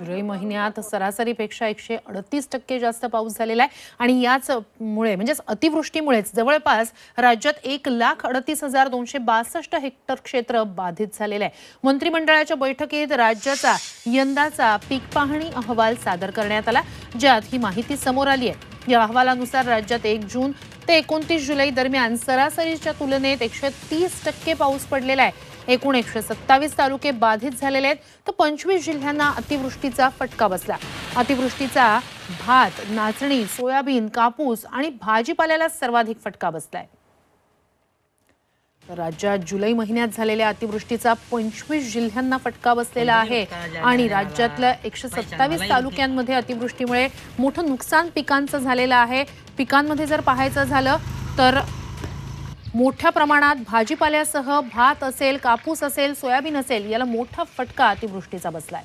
जुलै महिन्यात सरासरीपेक्षा एकशे अडतीस टक्के जास्त पाऊस झालेला आहे. आणि याच मुळे म्हणजेच अतिवृष्टीमुळेच जवळपास राज्यात एक लाख अडतीस हजार दोनशे बासष्ट हेक्टर क्षेत्र बाधित झालेलं आहे. मंत्रिमंडळाच्या बैठकीत राज्याचा यंदाचा पीक पाहणी अहवाल सादर करण्यात आला ज्यात ही माहिती समोर आली आहे. या अहवालानुसार राज्यात एक जून ते एकोणतीस जुलै दरम्यान सरासरीच्या तुलनेत एकशे तीस टक्के पाऊस पडलेला आहे. एकूण एकशे सत्तावीस तालुके बाधित झालेले आहेत. तर पंचवीस जिल्ह्यांना अतिवृष्टीचा फटका बसला. अतिवृष्टीचा भात नाचणी सोयाबीन कापूस आणि भाजीपाल्याला सर्वाधिक फटका बसलाय. आहे राज्यात जुलै महिन्यात झालेल्या अतिवृष्टीचा पंचवीस जिल्ह्यांना फटका बसलेला आहे. आणि राज्यातल्या एकशे सत्तावीस तालुक्यांमध्ये अतिवृष्टीमुळे मोठं नुकसान पिकांचं झालेलं आहे. पिकांमध्ये जर पाहायचं झालं तर मोठ्या प्रमाणात भाजीपाल्यासह भात असेल कापूस असेल सोयाबीन असेल याला मोठा फटका अतिवृष्टीचा बसलाय.